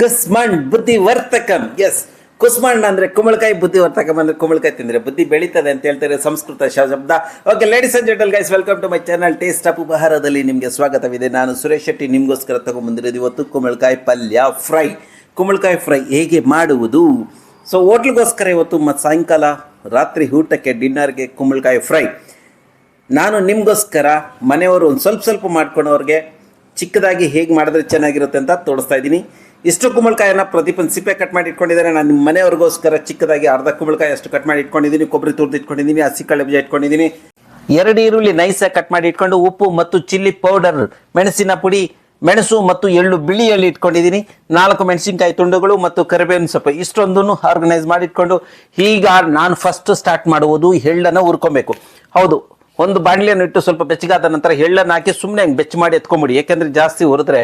ಕುಸ್ಮಂಡ್ ಬುದ್ಧಿವರ್ತಕಂ. S ಕುಸ್ಮಂಡ್ ಅಂದ್ರೆ ಕುಂಬಳಕಾಯಿ ಬುದ್ಧಿವರ್ತಕಂ ಅಂದ್ರೆ ಕುಂಬಳಕಾಯಿ ತಿಂದ್ರೆ ಬುದ್ಧಿ ಬೆಳೀತದೆ ಅಂತ ಹೇಳ್ತಾರೆ ಸಂಸ್ಕೃತ ಶಬ್ದ okay ladies and gentle guys welcome to my channel taste of ಉಪಹಾರದಲ್ಲಿ ನಿಮಗೆ ಸ್ವಾಗತವಿದೆ. ನಾನು ಸುರೇಶ್ ಶೆಟ್ಟಿ. ನಿಮಗೋಸ್ಕರ ತಗೊಂಡ್ಬಂದಿರೋದು ಇವತ್ತು ಕುಂಬಳಕಾಯಿ ಪಲ್ಯ ಫ್ರೈ ಕುಂಬಳಕಾಯಿ ಫ್ರೈ ಹೇಗೆ ಮಾಡುವುದು? ಸೊ ಹೋಟ್ಲಿಗೋಸ್ಕರ ಇವತ್ತು ಮತ್ತು ಸಾಯಂಕಾಲ ರಾತ್ರಿ ಊಟಕ್ಕೆ ಡಿನ್ನರ್ಗೆ ಕುಂಬಳಕಾಯಿ ಫ್ರೈ ನಾನು ನಿಮಗೋಸ್ಕರ ಮನೆಯವರು ಒಂದು ಸ್ವಲ್ಪ ಸ್ವಲ್ಪ ಮಾಡ್ಕೊಂಡವ್ರಿಗೆ ಚಿಕ್ಕದಾಗಿ ಹೇಗೆ ಮಾಡಿದ್ರೆ ಚೆನ್ನಾಗಿರುತ್ತೆ ಅಂತ ತೋರಿಸ್ತಾ ಇದ್ದೀನಿ. ಇಷ್ಟು ಕುಂಬಳಕಾಯನ್ನ ಪ್ರತಿಪಂದ ಸಿಪ್ಪೆ ಕಟ್ ಮಾಡಿ ಇಟ್ಕೊಂಡಿದ್ದಾರೆ ನಾನು ನಿಮ್ಮ ಮನೆಯವ್ರಿಗೋಸ್ಕರ ಚಿಕ್ಕದಾಗಿ ಅರ್ಧ ಕುಂಬಳಕಾಯಿ ಅಷ್ಟು ಕಟ್ ಮಾಡಿ ಇಟ್ಕೊಂಡಿದ್ದೀನಿ ಕೊಬ್ಬರಿ ತುರ್ದು ಇಟ್ಕೊಂಡಿದ್ದೀನಿ ಹಸಿ ಕಳೆ ಬೀಜ ಇಟ್ಕೊಂಡಿದ್ದೀನಿ ಎರಡು ಈರುಳ್ಳಿ ನೈಸಾಗಿ ಕಟ್ ಮಾಡಿ ಇಟ್ಕೊಂಡು ಉಪ್ಪು ಮತ್ತು ಚಿಲ್ಲಿ ಪೌಡರ್, ಮೆಣಸಿನ ಪುಡಿ, ಮೆಣಸು ಮತ್ತು ಎಳ್ಳು ಬಿಳಿ ಇಟ್ಕೊಂಡಿದ್ದೀನಿ ನಾಲ್ಕು ಮೆಣಸಿನಕಾಯಿ ತುಂಡುಗಳು ಮತ್ತು ಕರಿಬೇವಿನ ಸೊಪ್ಪು, ಇಷ್ಟೊಂದನ್ನು ಆರ್ಗನೈಸ್ ಮಾಡಿಟ್ಕೊಂಡು ಈಗ ನಾನು ಫಸ್ಟ್ ಸ್ಟಾರ್ಟ್ ಮಾಡುವುದು ಎಳ್ಳನ್ನು ಹುರ್ಕೊಬೇಕು. ಹೌದು, ಒಂದು ಬಾಣಲಿಯನ್ನು ಇಟ್ಟು ಸ್ವಲ್ಪ ಬೆಚ್ಚಗಾದ ನಂತರ ಎಳ್ಳನ್ನು ಹಾಕಿ ಸುಮ್ಮನೆ ಹಂಗೆ ಬೆಚ್ಚ ಮಾಡಿ ಎತ್ಕೊಂಬಿಡಿ, ಯಾಕೆಂದರೆ ಜಾಸ್ತಿ ಹುರಿದ್ರೆ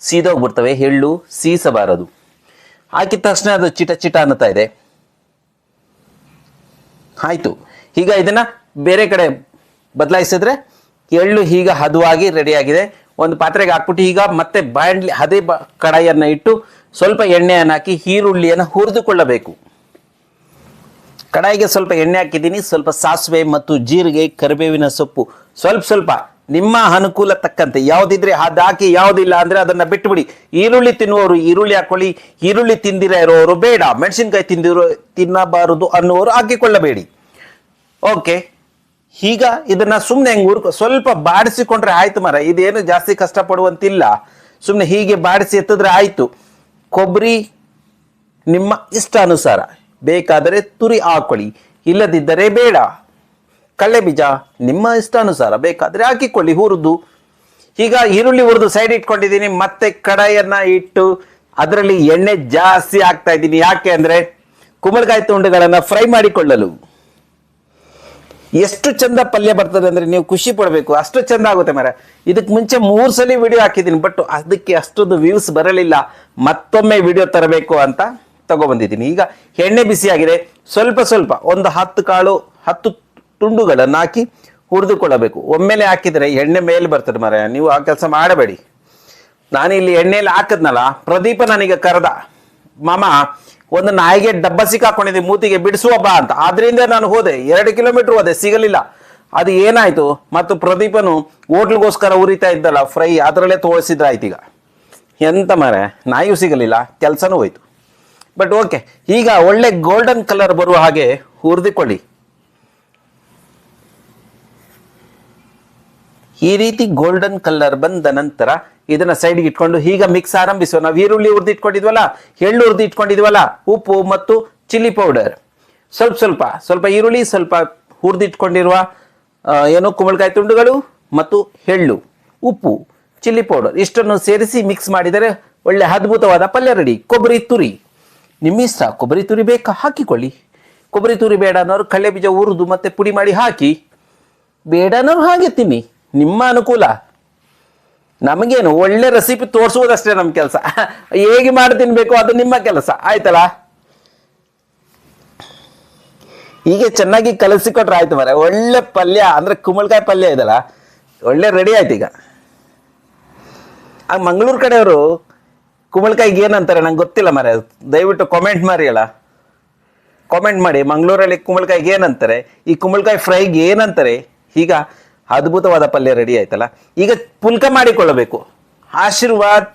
ಸೀದೋಗ್ಬಿಡ್ತವೆ, ಎಳ್ಳು ಸೀಸಬಾರದು. ಹಾಕಿದ ತಕ್ಷಣ ಅದು ಚಿಟ ಚಿಟ ಅನ್ನುತ್ತಾ ಇದೆ. ಆಯಿತು. ಈಗ ಇದನ್ನು ಬೇರೆ ಕಡೆ ಬದಲಾಯಿಸಿದ್ರೆ ಎಳ್ಳು ಈಗ ಹದವಾಗಿ ರೆಡಿಯಾಗಿದೆ. ಒಂದು ಪಾತ್ರೆಗೆ ಹಾಕ್ಬಿಟ್ಟು ಈಗ ಮತ್ತೆ ಬಾಂಡ್ಲಿ ಅದೇ ಬ ಕಡಾಯಿಯನ್ನು ಇಟ್ಟು ಸ್ವಲ್ಪ ಎಣ್ಣೆಯನ್ನು ಹಾಕಿ ಈರುಳ್ಳಿಯನ್ನು ಹುರಿದುಕೊಳ್ಳಬೇಕು. ಕಡಾಯಿಗೆ ಸ್ವಲ್ಪ ಎಣ್ಣೆ ಹಾಕಿದ್ದೀನಿ. ಸ್ವಲ್ಪ ಸಾಸಿವೆ ಮತ್ತು ಜೀರಿಗೆ, ಕರಿಬೇವಿನ ಸೊಪ್ಪು. ಸ್ವಲ್ಪ ಸ್ವಲ್ಪ ನಿಮ್ಮ ಅನುಕೂಲ ತಕ್ಕಂತೆ. ಯಾವುದಿದ್ರೆ ಅದಾಕಿ ಯಾವುದಿಲ್ಲ ಅಂದರೆ ಅದನ್ನು ಬಿಟ್ಟುಬಿಡಿ ಈರುಳ್ಳಿ ತಿನ್ನುವವರು ಈರುಳ್ಳಿ ಹಾಕೊಳ್ಳಿ. ಈರುಳ್ಳಿ ತಿಂದಿರ ಇರೋರು ಬೇಡ. ಮೆಣಸಿನ್ಕಾಯಿ ತಿಂದಿರೋ ತಿನ್ನಬಾರದು ಅನ್ನುವರು ಹಾಕಿಕೊಳ್ಳಬೇಡಿ. ಓಕೆ. ಈಗ ಇದನ್ನ ಸುಮ್ಮನೆ ಹೆಂಗೆ ಹುರ್ಕೊ ಸ್ವಲ್ಪ ಬಾಡಿಸಿಕೊಂಡ್ರೆ ಆಯ್ತು ಮರ ಇದೇನು ಜಾಸ್ತಿ ಕಷ್ಟಪಡುವಂತಿಲ್ಲ. ಸುಮ್ಮನೆ ಹೀಗೆ ಬಾಡಿಸಿ ಎತ್ತಿದ್ರೆ ಆಯ್ತು. ಕೊಬ್ಬರಿ ನಿಮ್ಮ ಇಷ್ಟಾನುಸಾರ. ಬೇಕಾದರೆ ತುರಿ ಹಾಕೊಳ್ಳಿ. ಇಲ್ಲದಿದ್ದರೆ ಬೇಡ. ಕಳ್ಳೆ ಬೀಜ ನಿಮ್ಮ ಇಷ್ಟಾನುಸಾರ ಬೇಕಾದರೆ ಹಾಕಿಕೊಳ್ಳಿ, ಹುರಿದು. ಈಗ ಈರುಳ್ಳಿ ಹುರಿದು ಸೈಡ್ ಇಟ್ಕೊಂಡಿದ್ದೀನಿ, ಮತ್ತೆ ಕಡಾಯನ್ನ ಇಟ್ಟು ಅದರಲ್ಲಿ ಎಣ್ಣೆ ಜಾಸ್ತಿ ಹಾಕ್ತಾ ಇದ್ದೀನಿ. ಯಾಕೆ ಅಂದರೆ ಕುಂಬಳಕಾಯಿ ತುಂಡುಗಳನ್ನು ಫ್ರೈ ಮಾಡಿಕೊಳ್ಳಲು. ಎಷ್ಟು ಚಂದ ಪಲ್ಯ ಬರ್ತದೆ ಅಂದ್ರೆ ನೀವು ಖುಷಿ ಪಡಬೇಕು. ಅಷ್ಟು ಚಂದ ಆಗುತ್ತೆ ಮರ ಇದಕ್ಕೆ ಮುಂಚೆ ಮೂರು ಸಲ ವಿಡಿಯೋ ಹಾಕಿದ್ದೀನಿ ಬಟ್ ಅದಕ್ಕೆ ಅಷ್ಟೊಂದು ವ್ಯೂಸ್ ಬರಲಿಲ್ಲ. ಮತ್ತೊಮ್ಮೆ ವಿಡಿಯೋ ತರಬೇಕು ಅಂತ ತಗೊಬಂದಿದ್ದೀನಿ ಈಗ ಎಣ್ಣೆ ಬಿಸಿಯಾಗಿದೆ. ಸ್ವಲ್ಪ ಸ್ವಲ್ಪ, ಒಂದು ಹತ್ತು ಕಾಳು, ಹತ್ತು ತುಂಡುಗಳನ್ನು ಹಾಕಿ ಹುರಿದುಕೊಳ್ಳಬೇಕು. ಒಮ್ಮೆಲೆ ಹಾಕಿದರೆ ಎಣ್ಣೆ ಮೇಲೆ ಬರ್ತದೆ ಮರ ನೀವು ಆ ಕೆಲಸ ಮಾಡಬೇಡಿ. ನಾನು ಇಲ್ಲಿ ಎಣ್ಣೆಯಲ್ಲಿ ಹಾಕದ್ನಲ್ಲ, ಪ್ರದೀಪ ನನಗೆ ಕರೆದ, ಮಾಮ, ಒಂದು ನಾಯಿಗೆ ಡಬ್ಬ ಸಿಕ್ಕಾಕೊಂಡಿದ್ದೆ ಮೂತಿಗೆ ಬಿಡಿಸುವ ಬಾ ಅಂತ. ಆದ್ರಿಂದ ನಾನು ಹೋದೆ. ಎರಡು ಕಿಲೋಮೀಟರ್ ಹೋದೆ, ಸಿಗಲಿಲ್ಲ. ಅದು ಏನಾಯಿತು? ಮತ್ತು ಪ್ರದೀಪನು ಹೋಟ್ಲ್ಗೋಸ್ಕರ ಉರಿತಾ ಇದ್ದಲ್ಲ, ಫ್ರೈ ಅದರಲ್ಲೇ ಈಗ. ಎಂತ ಮರೆ ನಾಯಿಯೂ ಸಿಗಲಿಲ್ಲ, ಕೆಲಸನೂ ಹೋಯ್ತು. ಬಟ್ ಓಕೆ ಈಗ ಒಳ್ಳೆ ಗೋಲ್ಡನ್ ಕಲರ್ ಬರುವ ಹಾಗೆ ಹುರಿದುಕೊಳ್ಳಿ. ಈ ರೀತಿ ಗೋಲ್ಡನ್ ಕಲರ್ ಬಂದ ನಂತರ ಇದನ್ನ ಸೈಡ್ಗೆ ಇಟ್ಕೊಂಡು ಈಗ ಮಿಕ್ಸ್ ಆರಂಭಿಸುವ. ನಾವು ಈರುಳ್ಳಿ ಹುರಿದು ಇಟ್ಕೊಂಡಿದ್ವಲ್ಲ ಎಳ್ಳು ಹುರಿದು ಇಟ್ಕೊಂಡಿದ್ವಲ್ಲ ಉಪ್ಪು ಮತ್ತು ಚಿಲ್ಲಿ ಪೌಡರ್ ಸ್ವಲ್ಪ ಸ್ವಲ್ಪ ಸ್ವಲ್ಪ ಈರುಳ್ಳಿ ಸ್ವಲ್ಪ ಹುರಿದು ಇಟ್ಕೊಂಡಿರುವ ಆ, ಏನು ಕುಂಬಳಕಾಯಿ ತುಂಡುಗಳು ಮತ್ತು ಎಳ್ಳು ಉಪ್ಪು ಚಿಲ್ಲಿ ಪೌಡರ್ ಇಷ್ಟನ್ನು ಸೇರಿಸಿ ಮಿಕ್ಸ್ ಮಾಡಿದರೆ ಒಳ್ಳೆ ಅದ್ಭುತವಾದ ಪಲ್ಯ ರೆಡಿ ಕೊಬ್ಬರಿ ತುರಿ. ನಿಮ್ಮ ಇಷ್ಟ ಕೊಬ್ಬರಿ ತುರಿ ಬೇಕಾ? ಹಾಕಿಕೊಳ್ಳಿ. ಕೊಬ್ಬರಿ ತುರಿ ಬೇಡ ಅನ್ನೋರು ಕಳ್ಳೆ ಬೀಜ ಹುರಿದು ಮತ್ತೆ ಪುಡಿ ಮಾಡಿ ಹಾಕಿ. ಬೇಡ ಅನ್ನೋರು ಹಾಗೆ ತಿನ್ನಿ. ನಿಮ್ಮ ಅನುಕೂಲ. ನಮಗೇನು, ಒಳ್ಳೆ ರೆಸಿಪಿ ತೋರಿಸುವುದಷ್ಟೇ ನಮ್ಮ ಕೆಲಸ. ಹೇಗೆ ಮಾಡಿ ತಿನ್ಬೇಕು ಅದು ನಿಮ್ಮ ಕೆಲಸ, ಆಯ್ತಲ್ಲ? ಹೀಗೆ ಚೆನ್ನಾಗಿ ಕಲಸಿಕೊಟ್ರೆ ಆಯ್ತು ಮರ ಒಳ್ಳೆ ಪಲ್ಯ, ಅಂದ್ರೆ ಕುಂಬಳಕಾಯಿ ಪಲ್ಯ ಇದಲ್ಲ, ಒಳ್ಳೆ ರೆಡಿ ಆಯ್ತು ಈಗ. ಆ ಮಂಗಳೂರು ಕಡೆಯವರು ಕುಂಬಳಕಾಯಿಗೆ ಏನಂತಾರೆ ನಂಗೆ ಗೊತ್ತಿಲ್ಲ ಮರ ದಯವಿಟ್ಟು ಕಾಮೆಂಟ್ ಮಾಡಿ ಅಲ್ಲ. ಕಾಮೆಂಟ್ ಮಾಡಿ, ಮಂಗಳೂರಲ್ಲಿ ಕುಂಬಳಕಾಯಿಗೆ ಏನಂತಾರೆ, ಈ ಕುಂಬಳಕಾಯಿ ಫ್ರೈಗೆ ಏನಂತಾರೆ, ಈಗ ಅದ್ಭುತವಾದ ಪಲ್ಯ ರೆಡಿ ಆಯ್ತಲ್ಲ? ಈಗ ಪುಲ್ಕ ಮಾಡಿಕೊಳ್ಳಬೇಕು. ಆಶೀರ್ವಾದ್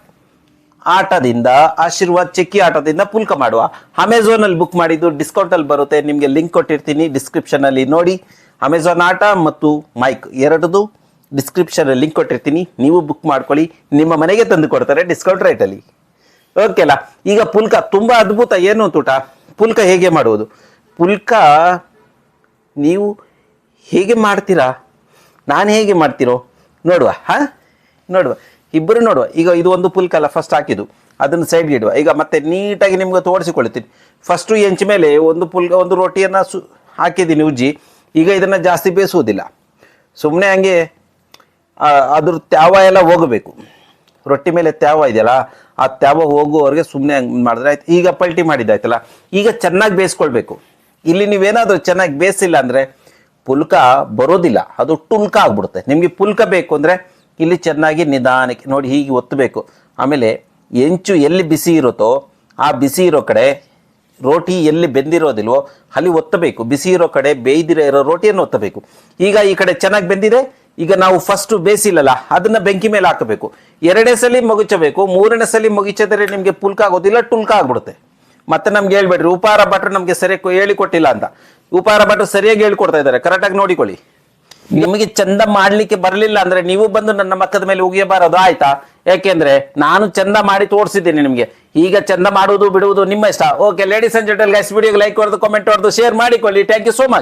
ಆಟದಿಂದ, ಆಶೀರ್ವಾದ್ ಚಿಕ್ಕಿ ಆಟದಿಂದ ಪುಲ್ಕ ಮಾಡುವ. ಅಮೆಝಾನಲ್ಲಿ ಬುಕ್ ಮಾಡಿದ್ದು ಡಿಸ್ಕೌಂಟಲ್ಲಿ ಬರುತ್ತೆ. ನಿಮಗೆ ಲಿಂಕ್ ಕೊಟ್ಟಿರ್ತೀನಿ ಡಿಸ್ಕ್ರಿಪ್ಷನಲ್ಲಿ ನೋಡಿ. ಅಮೆಝಾನ್ ಆಟ ಮತ್ತು ಮೈಕ್ ಎರಡದು ಡಿಸ್ಕ್ರಿಪ್ಷನಲ್ಲಿ ಲಿಂಕ್ ಕೊಟ್ಟಿರ್ತೀನಿ. ನೀವು ಬುಕ್ ಮಾಡ್ಕೊಳ್ಳಿ. ನಿಮ್ಮ ಮನೆಗೆ ತಂದು ಕೊಡ್ತಾರೆ ಡಿಸ್ಕೌಂಟ್ ರೇಟಲ್ಲಿ ಓಕೆ ಅಲ್ಲ? ಈಗ ಪುಲ್ಕ ತುಂಬ ಅದ್ಭುತ. ಏನು ತೂಟ? ಪುಲ್ಕ ಹೇಗೆ ಮಾಡುವುದು? ಪುಲ್ಕ ನೀವು ಹೇಗೆ ಮಾಡ್ತೀರಾ? ನಾನು ಹೇಗೆ ಮಾಡ್ತೀರೋ? ನೋಡುವ, ಹಾ? ನೋಡುವ. ಇಬ್ಬರು ನೋಡುವ. ಈಗ ಇದು ಒಂದು ಪುಲ್ಕಲ್ಲ ಫಸ್ಟ್ ಹಾಕಿದ್ದು. ಅದನ್ನು ಸೈಡ್ಗೆ ಇಡುವ. ಈಗ ಮತ್ತೆ ನೀಟಾಗಿ ನಿಮ್ಗೆ ತೋರಿಸಿಕೊಳ್ತೀನಿ. ಫಸ್ಟು ಎಂಚ್ ಮೇಲೆ ಒಂದು ಪುಲ್ಕ ಒಂದು ರೊಟ್ಟಿಯನ್ನು ಸು ಹಾಕಿದ್ದೀನಿ ಉಜ್ಜಿ. ಈಗ ಇದನ್ನು ಜಾಸ್ತಿ ಬೇಯಿಸುವುದಿಲ್ಲ ಸುಮ್ಮನೆ ಹಂಗೆ ಅದ್ರ ತ್ಯಾವ ಎಲ್ಲ ಹೋಗಬೇಕು. ರೊಟ್ಟಿ ಮೇಲೆ ತ್ಯಾವ ಇದೆಯಲ್ಲ, ಆ ತ್ಯಾವ ಹೋಗುವವರೆಗೆ ಸುಮ್ಮನೆ ಹಂಗೆ ಮಾಡಿದ್ರೆ ಆಯ್ತು. ಈಗ ಪಲ್ಟಿ ಮಾಡಿದ್ದಾಯ್ತಲ್ಲ ಈಗ ಚೆನ್ನಾಗಿ ಬೇಯಿಸ್ಕೊಳ್ಬೇಕು. ಇಲ್ಲಿ ನೀವೇನಾದರೂ ಚೆನ್ನಾಗಿ ಬೇಯಿಸಿಲ್ಲ ಅಂದರೆ ಪುಲ್ಕ ಬರೋದಿಲ್ಲ. ಅದು ಟುಲ್ಕ ಆಗ್ಬಿಡುತ್ತೆ. ನಿಮಗೆ ಪುಲ್ಕ ಬೇಕು ಅಂದರೆ ಇಲ್ಲಿ ಚೆನ್ನಾಗಿ ನಿಧಾನಕ್ಕೆ ನೋಡಿ ಹೀಗೆ ಒತ್ತಬೇಕು. ಆಮೇಲೆ ಹೆಂಚು ಎಲ್ಲಿ ಬಿಸಿ ಇರುತ್ತೋ ಆ ಬಿಸಿ ಇರೋ ಕಡೆ ರೋಟಿ ಎಲ್ಲಿ ಬೆಂದಿರೋದಿಲ್ವೋ ಅಲ್ಲಿ ಒತ್ತಬೇಕು. ಬಿಸಿ ಇರೋ ಕಡೆ ಬೇಯ್ದಿರೋ ಇರೋ ರೋಟಿಯನ್ನು ಒತ್ತಬೇಕು. ಈಗ ಈ ಕಡೆ ಚೆನ್ನಾಗಿ ಬೆಂದಿದೆ. ಈಗ ನಾವು ಫಸ್ಟು ಬೇಯಿಸಿಲ್ಲಲ್ಲ ಅದನ್ನು ಬೆಂಕಿ ಮೇಲೆ ಹಾಕಬೇಕು. ಎರಡನೇ ಸಲ ಮಗುಚಬೇಕು ಮೂರನೇ ಸಲ ಮಗುಚಿದರೆ ನಿಮಗೆ ಪುಲ್ಕ ಆಗೋದಿಲ್ಲ, ಟುಲ್ಕ ಆಗ್ಬಿಡುತ್ತೆ. ಮತ್ತೆ ನಮ್ಗೆ ಹೇಳ್ಬೇಡ್ರಿ, ಉಪಹಾರ ಭಟ್ರು ನಮ್ಗೆ ಸರಿಯಾಗಿ ಹೇಳಿಕೊಟ್ಟಿಲ್ಲ ಅಂತ. ಉಪಹಾರ ಭಟ್ರು ಸರಿಯಾಗಿ ಹೇಳ್ಕೊಡ್ತಾ ಇದ್ದಾರೆ ಕರೆಕ್ಟಾಗಿ ನೋಡಿಕೊಳ್ಳಿ. ನಿಮಗೆ ಚಂದ ಮಾಡ್ಲಿಕ್ಕೆ ಬರಲಿಲ್ಲ ಅಂದ್ರೆ ನೀವು ಬಂದು ನನ್ನ ಮಕ್ಕದ ಮೇಲೆ ಉಗಿಯಬಾರದು, ಆಯ್ತಾ? ಯಾಕೆಂದ್ರೆ ನಾನು ಚಂದ ಮಾಡಿ ತೋರಿಸಿದ್ದೀನಿ ನಿಮಗೆ. ಈಗ ಚಂದ ಮಾಡುವುದು, ಬಿಡುವುದು ನಿಮ್ಮ ಇಷ್ಟ. Okay ladies and gentle guys ವಿಡಿಯೋಗೆ ಲೈಕ್ ಹೊಡೆದು ಕಾಮೆಂಟ್ ಹೊಡೆದು ಶೇರ್ ಮಾಡಿಕೊಳ್ಳಿ. Thank you so much